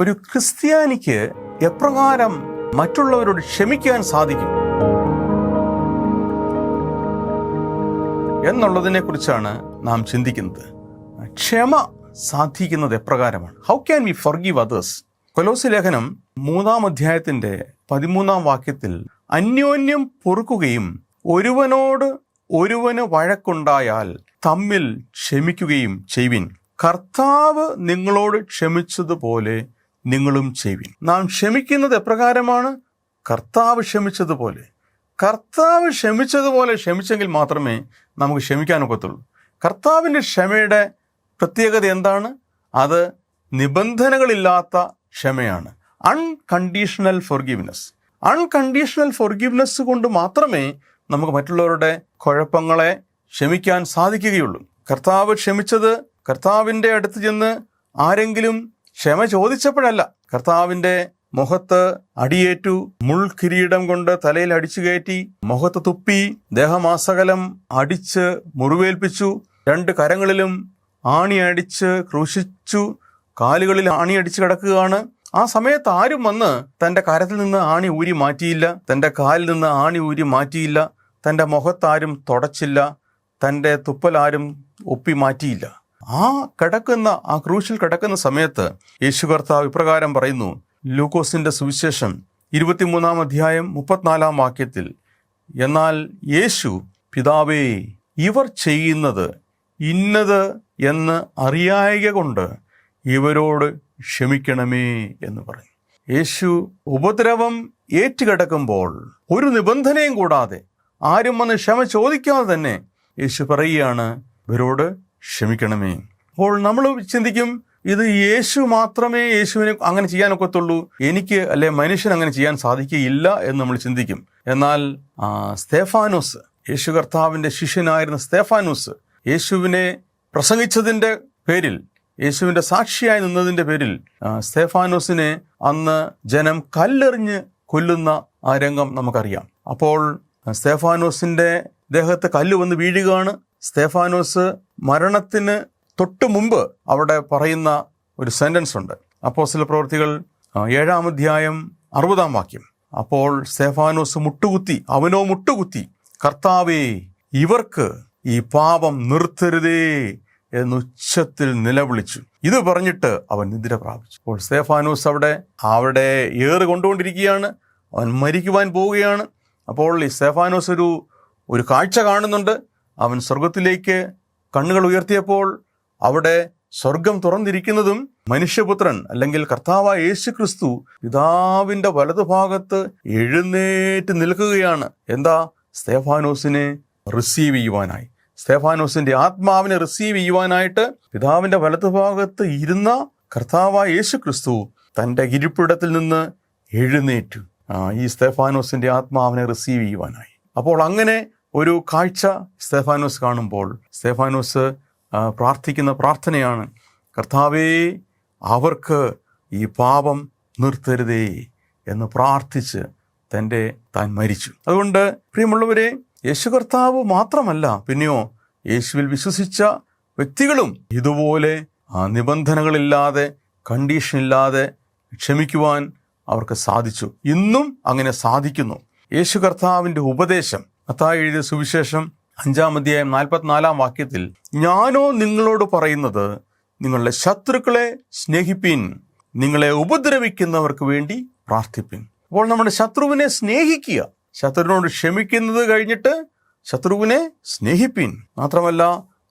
ഒരു ക്രിസ്ത്യാനിക്ക് എപ്രകാരം മറ്റുള്ളവരോട് ക്ഷമിക്കാൻ സാധിക്കും? എന്നുള്ളതിനെ കുറിച്ചാണ് നാം ചിന്തിക്കുന്നത്. ക്ഷമ സാധിക്കുന്നത് എപ്രകാരമാണ്? How can we forgive others കൊലോസി ലേഖനം മൂന്നാം അധ്യായത്തിന്റെ പതിമൂന്നാം വാക്യത്തിൽ അന്യോന്യം പൊറുക്കുകയും ഒരുവനോട് ഒരുവന് വഴക്കുണ്ടായാൽ തമ്മിൽ ക്ഷമിക്കുകയും ചെയ്യുവിൻ. കർത്താവ് നിങ്ങളോട് ക്ഷമിച്ചതുപോലെ നിങ്ങളും ചെയ്യുവിൻ. നാം ക്ഷമിക്കുന്നത് എപ്രകാരമാണ്? കർത്താവ് ക്ഷമിച്ചതുപോലെ. കർത്താവ് ക്ഷമിച്ചതുപോലെ ക്ഷമിച്ചെങ്കിൽ മാത്രമേ നമുക്ക് ക്ഷമിക്കാനൊക്കത്തുള്ളൂ കർത്താവിന്റെ ക്ഷമയുടെ പ്രത്യേകത എന്താണ്? അത് നിബന്ധനകളില്ലാത്ത ക്ഷമയാണ്. അൺകണ്ടീഷണൽ ഫോർഗീവ്നെസ് അൺകണ്ടീഷണൽ ഫോർഗീവ്നെസ് കൊണ്ട് മാത്രമേ നമുക്ക് മറ്റുള്ളവരുടെ കുഴപ്പങ്ങളെ ക്ഷമിക്കാൻ സാധിക്കുകയുള്ളൂ. കർത്താവ് ക്ഷമിച്ചത് കർത്താവിന്റെ അടുത്ത് ചെന്ന് ആരെങ്കിലും ക്ഷമ ചോദിച്ചപ്പോഴല്ല. കർത്താവിന്റെ മുഖത്ത് അടിയേറ്റു മുൾ കിരീടം കൊണ്ട് തലയിൽ അടിച്ചു കയറ്റി മുഖത്ത് തുപ്പി ദേഹമാസകലം അടിച്ച് മുറിവേൽപ്പിച്ചു രണ്ട് കരങ്ങളിലും ആണി അടിച്ച് ക്രൂശിച്ചു കാലുകളിൽ ആണി അടിച്ച് കിടക്കുകയാണ്. ആ സമയത്ത് ആരും വന്ന് തന്റെ കരത്തിൽ നിന്ന് ആണി ഊരി മാറ്റിയില്ല തന്റെ കാലിൽ നിന്ന് ആണി ഊരി മാറ്റിയില്ല തന്റെ മുഖത്താരും തുടച്ചില്ല തന്റെ തുപ്പലാരും ഒപ്പി മാറ്റിയില്ല ആ കിടക്കുന്ന ആ ക്രൂശിൽ കിടക്കുന്ന സമയത്ത് യേശു കർത്താവ് ഇപ്രകാരം പറയുന്നു ലൂക്കോസിന്റെ സുവിശേഷം ഇരുപത്തിമൂന്നാം അധ്യായം മുപ്പത്തിനാലാം വാക്യത്തിൽ എന്നാൽ യേശു പിതാവേ ഇവർ ചെയ്യുന്നത് ഇന്നത് എന്ന് അറിയായക കൊണ്ട് ഇവരോട് ക്ഷമിക്കണമേ എന്ന് പറയും. യേശു ഉപദ്രവം ഏറ്റുകിടക്കുമ്പോൾ ഒരു നിബന്ധനയും കൂടാതെ ആരും വന്ന് ക്ഷമ ചോദിക്കാതെ തന്നെ യേശു പറയുകയാണ് ഇവരോട് ക്ഷമിക്കണമേ. അപ്പോൾ നമ്മൾ ചിന്തിക്കും ഇത് യേശു മാത്രമേ യേശുവിനെ അങ്ങനെ ചെയ്യാൻ ഒക്കത്തുള്ളൂ എനിക്ക് അല്ലെ മനുഷ്യൻ അങ്ങനെ ചെയ്യാൻ സാധിക്കുകയില്ല എന്ന് നമ്മൾ ചിന്തിക്കും. എന്നാൽ സ്തേഫാനോസ് യേശു കർത്താവിന്റെ ശിഷ്യനായിരുന്ന സ്തേഫാനോസ് യേശുവിനെ പ്രസംഗിച്ചതിന്റെ പേരിൽ യേശുവിന്റെ സാക്ഷിയായി നിന്നതിന്റെ പേരിൽ സ്തേഫാനോസിനെ അന്ന് ജനം കല്ലെറിഞ്ഞ് കൊല്ലുന്ന ആ രംഗം നമുക്കറിയാം. അപ്പോൾ സ്തേഫാനോസിന്റെ ദേഹത്ത് കല്ല് വന്ന് വീഴുകയാണ്. സ്തേഫാനോസ് മരണത്തിന് തൊട്ടു മുമ്പ് അവിടെ പറയുന്ന ഒരു സെന്റൻസ് ഉണ്ട്. അപ്പോസ്തല പ്രവൃത്തികൾ ഏഴാം അധ്യായം അറുപതാം വാക്യം. അപ്പോൾ സേഫാനോസ് മുട്ടുകുത്തി അവനോ മുട്ടുകുത്തി കർത്താവേ ഇവർക്ക് ഈ പാപം നിർത്തരുതേ എന്ന് ഉച്ചത്തിൽ നിലവിളിച്ചു. ഇത് പറഞ്ഞിട്ട് അവൻ നിദ്ര പ്രാപിച്ചു. അപ്പോൾ സേഫാനോസ് അവിടെ അവിടെ ഏറ് കൊണ്ടുകൊണ്ടിരിക്കുകയാണ്. അവൻ മരിക്കുവാൻ പോവുകയാണ്. അപ്പോൾ ഈ സേഫാനോസ് ഒരു ഒരു കാഴ്ച കാണുന്നുണ്ട്. അവൻ സ്വർഗത്തിലേക്ക് കണ്ണുകൾ ഉയർത്തിയപ്പോൾ അവിടെ സ്വർഗം തുറന്നിരിക്കുന്നതും മനുഷ്യപുത്രൻ അല്ലെങ്കിൽ കർത്താവായ യേശു ക്രിസ്തു പിതാവിന്റെ വലതുഭാഗത്ത് എഴുന്നേറ്റ് നിൽക്കുകയാണ്. എന്താ? സ്തേഫാനോസിനെ റിസീവ് ചെയ്യുവാനായി. സ്തേഫാനോസിന്റെ ആത്മാവിനെ റിസീവ് ചെയ്യുവാനായിട്ട് പിതാവിന്റെ വലതുഭാഗത്ത് ഇരുന്ന കർത്താവായ യേശു ക്രിസ്തു തന്റെ ഇരിപ്പിടത്തിൽ നിന്ന് എഴുന്നേറ്റു. ഈ സ്തേഫാനോസിന്റെ ആത്മാവിനെ റിസീവ് ചെയ്യുവാനായി. അപ്പോൾ അങ്ങനെ ഒരു കാഴ്ച സ്തേഫാനോസ് കാണുമ്പോൾ സ്തേഫാനോസ് പ്രാർത്ഥിക്കുന്ന പ്രാർത്ഥനയാണ്. കർത്താവേ അവർക്ക് ഈ പാപം നിർത്തരുതേ എന്ന് പ്രാർത്ഥിച്ച് തന്റെ താൻ മരിച്ചു. അതുകൊണ്ട് പ്രിയമുള്ളവരെ യേശു കർത്താവ് മാത്രമല്ല പിന്നെയോ യേശുവിൽ വിശ്വസിച്ച വ്യക്തികളും ഇതുപോലെ ആ നിബന്ധനകളില്ലാതെ കണ്ടീഷൻ ഇല്ലാതെ ക്ഷമിക്കുവാൻ അവർക്ക് സാധിച്ചു. ഇന്നും അങ്ങനെ സാധിക്കുന്നു. യേശു കർത്താവിന്റെ ഉപദേശം അത്തായി എഴുതിയ സുവിശേഷം അഞ്ചാം അധ്യായം നാൽപ്പത്തിനാലാം വാക്യത്തിൽ ഞാനോ നിങ്ങളോട് പറയുന്നത് നിങ്ങളുടെ ശത്രുക്കളെ സ്നേഹിപ്പിൻ നിങ്ങളെ ഉപദ്രവിക്കുന്നവർക്ക് വേണ്ടി പ്രാർത്ഥിപ്പിൻ. അപ്പോൾ നമ്മുടെ ശത്രുവിനെ സ്നേഹിക്കുക ശത്രുവിനോട് ക്ഷമിക്കുന്നത് കഴിഞ്ഞിട്ട് ശത്രുവിനെ സ്നേഹിപ്പിൻ. മാത്രമല്ല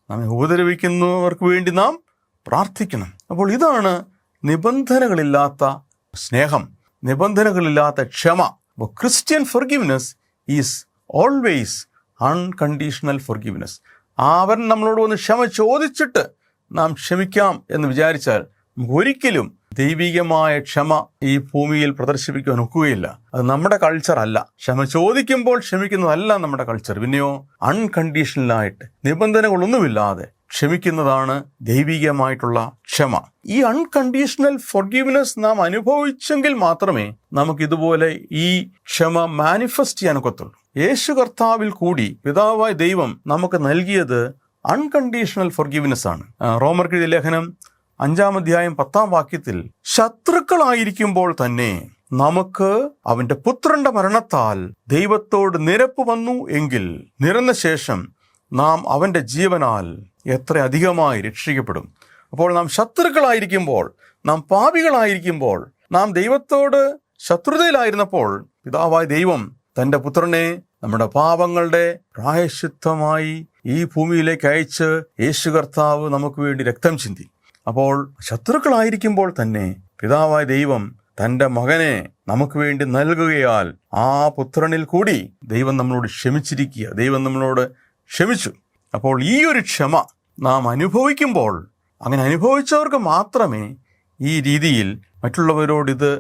നമ്മെ ഉപദ്രവിക്കുന്നവർക്ക് വേണ്ടി നാം പ്രാർത്ഥിക്കണം. അപ്പോൾ ഇതാണ് നിബന്ധനകളില്ലാത്ത സ്നേഹം നിബന്ധനകളില്ലാത്ത ക്ഷമ. Christian forgiveness is always unconditional forgiveness അവൻ നമ്മളോട് ഒന്ന് ക്ഷമ ചോദിച്ചിട്ട് നാം ക്ഷമിക്കാം എന്ന് വിചാരിച്ചാൽ ഒരിക്കലും ദൈവികമായ ക്ഷമ ഈ ഭൂമിയിൽ പ്രദർശിപ്പിക്കുവാൻ ഒക്കുകയില്ല. അത് നമ്മുടെ കൾച്ചർ അല്ല. ക്ഷമ ചോദിക്കുമ്പോൾ ക്ഷമിക്കുന്നതല്ല നമ്മുടെ കൾച്ചർ പിന്നെയോ അൺകണ്ടീഷണലായിട്ട് നിബന്ധനകളൊന്നുമില്ലാതെ ക്ഷമിക്കുന്നതാണ് ദൈവികമായിട്ടുള്ള ക്ഷമ. ഈ അൺകണ്ടീഷണൽ ഫോർഗീവ്നെസ് നാം അനുഭവിച്ചെങ്കിൽ മാത്രമേ നമുക്ക് ഇതുപോലെ ഈ ക്ഷമ മാനിഫെസ്റ്റ് ചെയ്യാൻ ഒക്കത്തുള്ളൂ യേശു കർത്താവിൽ കൂടി പിതാവായ ദൈവം നമുക്ക് നൽകിയത് അൺകണ്ടീഷണൽ ഫൊർഗീവ്നെസ് ആണ്. റോമർ കെഴുതിയ ലേഖനം അഞ്ചാം അധ്യായം പത്താം വാക്യത്തിൽ ശത്രുക്കളായിരിക്കുമ്പോൾ തന്നെ നമുക്ക് അവന്റെ പുത്രന്റെ മരണത്താൽ ദൈവത്തോട് നിരപ്പ് വന്നു എങ്കിൽ നിരന്ന ശേഷം നാം അവന്റെ ജീവനാൽ എത്ര അധികമായി രക്ഷിക്കപ്പെടും. അപ്പോൾ നാം ശത്രുക്കളായിരിക്കുമ്പോൾ നാം പാപികളായിരിക്കുമ്പോൾ നാം ദൈവത്തോട് ശത്രുതയിലായിരുന്നപ്പോൾ പിതാവായ ദൈവം തന്റെ പുത്രനെ നമ്മുടെ പാപങ്ങളുടെ പ്രായശുദ്ധമായി ഈ ഭൂമിയിലേക്ക് അയച്ച് യേശു കർത്താവ് നമുക്ക് വേണ്ടി രക്തം ചിന്തി. അപ്പോൾ ശത്രുക്കളായിരിക്കുമ്പോൾ തന്നെ പിതാവായ ദൈവം തന്റെ മകനെ നമുക്ക് വേണ്ടി നൽകുകയാൽ ആ പുത്രനിൽ കൂടി ദൈവം നമ്മളോട് ക്ഷമിച്ചിരിക്കുക. ദൈവം നമ്മളോട് ക്ഷമിച്ചു. അപ്പോൾ ഈ ഒരു ക്ഷമ നാം അനുഭവിക്കുമ്പോൾ അങ്ങനെ അനുഭവിച്ചവർക്ക് മാത്രമേ ഈ രീതിയിൽ മറ്റുള്ളവരോട് ഇത്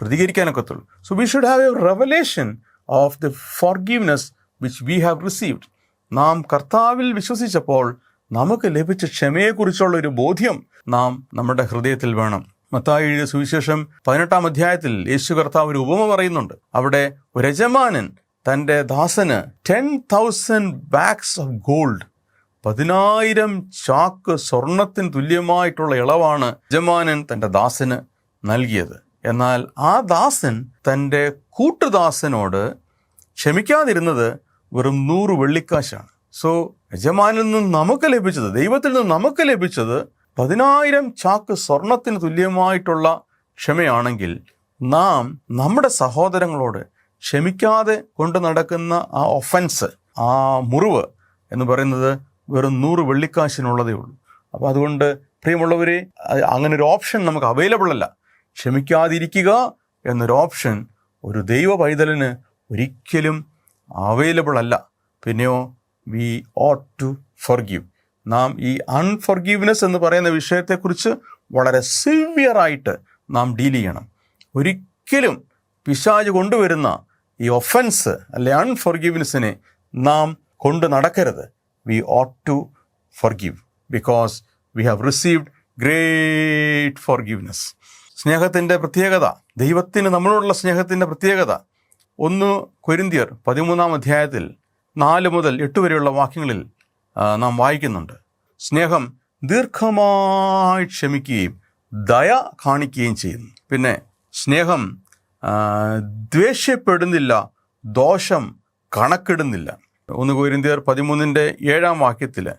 പ്രതികരിക്കാനൊക്കത്തുള്ളൂ so we should have a revelation of the forgiveness which we have received നാം കർത്താവിൽ വിശ്വസിച്ചപ്പോൾ നമുക്ക് ലഭിച്ച ക്ഷമയെക്കുറിച്ചുള്ള ഒരു ബോധ്യം നാം നമ്മുടെ ഹൃദയത്തിൽ വേണം. മത്തായി എഴുതിയ സുവിശേഷം പതിനെട്ടാം അധ്യായത്തിൽ യേശു കർത്താവ് ഒരു ഉപമ പറയുന്നുണ്ട്. അവിടെ ഒരു യജമാനൻ തന്റെ ദാസന് ten thousand bags of gold പതിനായിരം ചാക്ക് സ്വർണത്തിന് തുല്യമായിട്ടുള്ള ഇളവാണ് യജമാനൻ തന്റെ ദാസന് നൽകിയത്. എന്നാൽ ആ ദാസൻ തന്റെ കൂട്ടുദാസനോട് ക്ഷമിക്കാതിരുന്നത് വെറും നൂറ് വെള്ളിക്കാശാണ്. സോ യജമാനിൽ നിന്ന് നമുക്ക് ലഭിച്ചത് ദൈവത്തിൽ നിന്ന് നമുക്ക് ലഭിച്ചത് പതിനായിരം ചാക്ക് സ്വർണത്തിന് തുല്യമായിട്ടുള്ള ക്ഷമയാണെങ്കിൽ നാം നമ്മുടെ സഹോദരങ്ങളോട് ക്ഷമിക്കാതെ കൊണ്ട് നടക്കുന്ന ആ ഒഫൻസ് ആ മുറിവ് എന്ന് പറയുന്നത് വെറും നൂറ് വെള്ളിക്കാശിനുള്ളതേ ഉള്ളൂ. അപ്പോൾ അതുകൊണ്ട് പ്രിയമുള്ളവരെ അങ്ങനെ ഒരു ഓപ്ഷൻ നമുക്ക് അവൈലബിൾ അല്ല. ക്ഷമിക്കാതിരിക്കുക എന്നൊരു ഓപ്ഷൻ ഒരു ദൈവ പൈതലിന് ഒരിക്കലും അവൈലബിൾ അല്ല. പിന്നെയോ വി ഓട്ട് ടു ഫർഗീവ് നാം ഈ അൺഫർഗീവ്നെസ് എന്ന് പറയുന്ന വിഷയത്തെക്കുറിച്ച് വളരെ സിവിയറായിട്ട് നാം ഡീൽ ചെയ്യണം. ഒരിക്കലും പിശാജ് കൊണ്ടുവരുന്ന ഈ ഒഫൻസ് അല്ലെ അൺഫർഗീവ്നെസ്സിനെ നാം കൊണ്ട് നടക്കരുത്. We ought to forgive because we have received great forgiveness സ്നേഹത്തിന്റെ പ്രത്യേകത ദൈവത്തിന് നമ്മളോടുള്ള സ്നേഹത്തിന്റെ പ്രത്യേകത ഒന്ന് കൊരിന്തിയർ പതിമൂന്നാം അധ്യായത്തിൽ നാല് മുതൽ എട്ട് വരെയുള്ള വാക്യങ്ങളിൽ നാം വായിക്കുന്നുണ്ട്. സ്നേഹം ദീർഘമായി ക്ഷമിക്കുകയും ദയ കാണിക്കുകയും ചെയ്യുന്നു. പിന്നെ സ്നേഹം ദ്വേഷ്യപ്പെടുന്നില്ല ദോഷം കണക്കിടുന്നില്ല. ഒന്ന് കൊരിന്തിയർ പതിമൂന്നിന്റെ ഏഴാം വാക്യത്തിൽ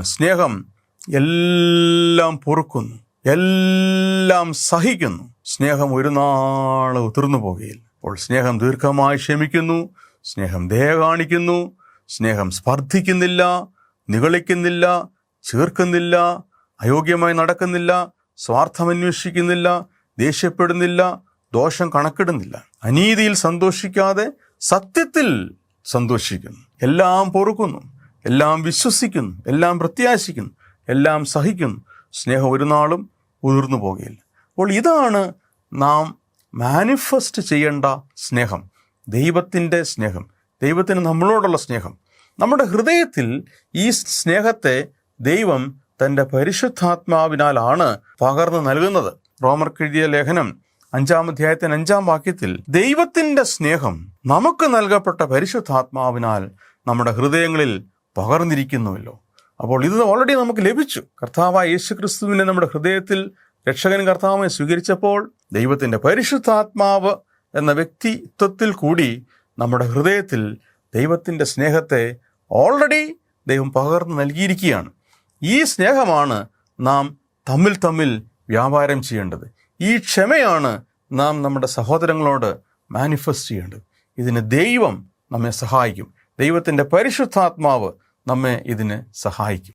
സ്നേഹം എല്ലാം പൊറുക്കുന്നു എല്ലാം സഹിക്കുന്നു. സ്നേഹം ഒരു നാൾ ഉതിർന്നു പോകുകയില്ല അപ്പോൾ സ്നേഹം ദീർഘമായി ക്ഷമിക്കുന്നു സ്നേഹം ദയ കാണിക്കുന്നു സ്നേഹം സ്പർദ്ധിക്കുന്നില്ല നിഗളിക്കുന്നില്ല ചേർക്കുന്നില്ല അയോഗ്യമായി നടക്കുന്നില്ല സ്വാർത്ഥമന്വേഷിക്കുന്നില്ല ദേഷ്യപ്പെടുന്നില്ല ദോഷം കണക്കിടുന്നില്ല. അനീതിയിൽ സന്തോഷിക്കാതെ സത്യത്തിൽ സന്തോഷിക്കുന്നു. എല്ലാം പൊറുക്കുന്നു എല്ലാം വിശ്വസിക്കുന്നു എല്ലാം പ്രത്യാശിക്കുന്നു എല്ലാം സഹിക്കുന്നു. സ്നേഹം ഒരു നാളും ഉതിർന്നു പോകുകയില്ല അപ്പോൾ ഇതാണ് നാം മാനിഫെസ്റ്റ് ചെയ്യേണ്ട സ്നേഹം ദൈവത്തിന്റെ സ്നേഹം ദൈവത്തിന് നമ്മളോടുള്ള സ്നേഹം. നമ്മുടെ ഹൃദയത്തിൽ ഈ സ്നേഹത്തെ ദൈവം തന്റെ പരിശുദ്ധാത്മാവിനാലാണ് പകർന്നു നൽകുന്നത്. റോമർ കെഴുതിയ ലേഖനം അഞ്ചാം അധ്യായത്തിന് അഞ്ചാം വാക്യത്തിൽ ദൈവത്തിന്റെ സ്നേഹം നമുക്ക് നൽകപ്പെട്ട പരിശുദ്ധാത്മാവിനാൽ നമ്മുടെ ഹൃദയങ്ങളിൽ പകർന്നിരിക്കുന്നുവല്ലോ. അപ്പോൾ ഇത് ഓൾറെഡി നമുക്ക് ലഭിച്ചു. കർത്താവായ യേശു ക്രിസ്തുവിനെ നമ്മുടെ ഹൃദയത്തിൽ രക്ഷകൻ കർത്താവിനെ സ്വീകരിച്ചപ്പോൾ ദൈവത്തിന്റെ പരിശുദ്ധാത്മാവ് എന്ന വ്യക്തിത്വത്തിൽ കൂടി നമ്മുടെ ഹൃദയത്തിൽ ദൈവത്തിന്റെ സ്നേഹത്തെ ഓൾറെഡി ദൈവം പകർന്നു നൽകിയിരിക്കുകയാണ്. ഈ സ്നേഹമാണ് നാം തമ്മിൽ തമ്മിൽ വ്യാപാരം ചെയ്യേണ്ടത്. ഈ ക്ഷമയാണ് നാം നമ്മുടെ സഹോദരങ്ങളോട് മാനിഫെസ്റ്റ് ചെയ്യേണ്ടത്. ഇതിന് ദൈവം നമ്മെ സഹായിക്കും. ദൈവത്തിന്റെ പരിശുദ്ധാത്മാവ് നമ്മെ ഇതിന് സഹായിക്കും.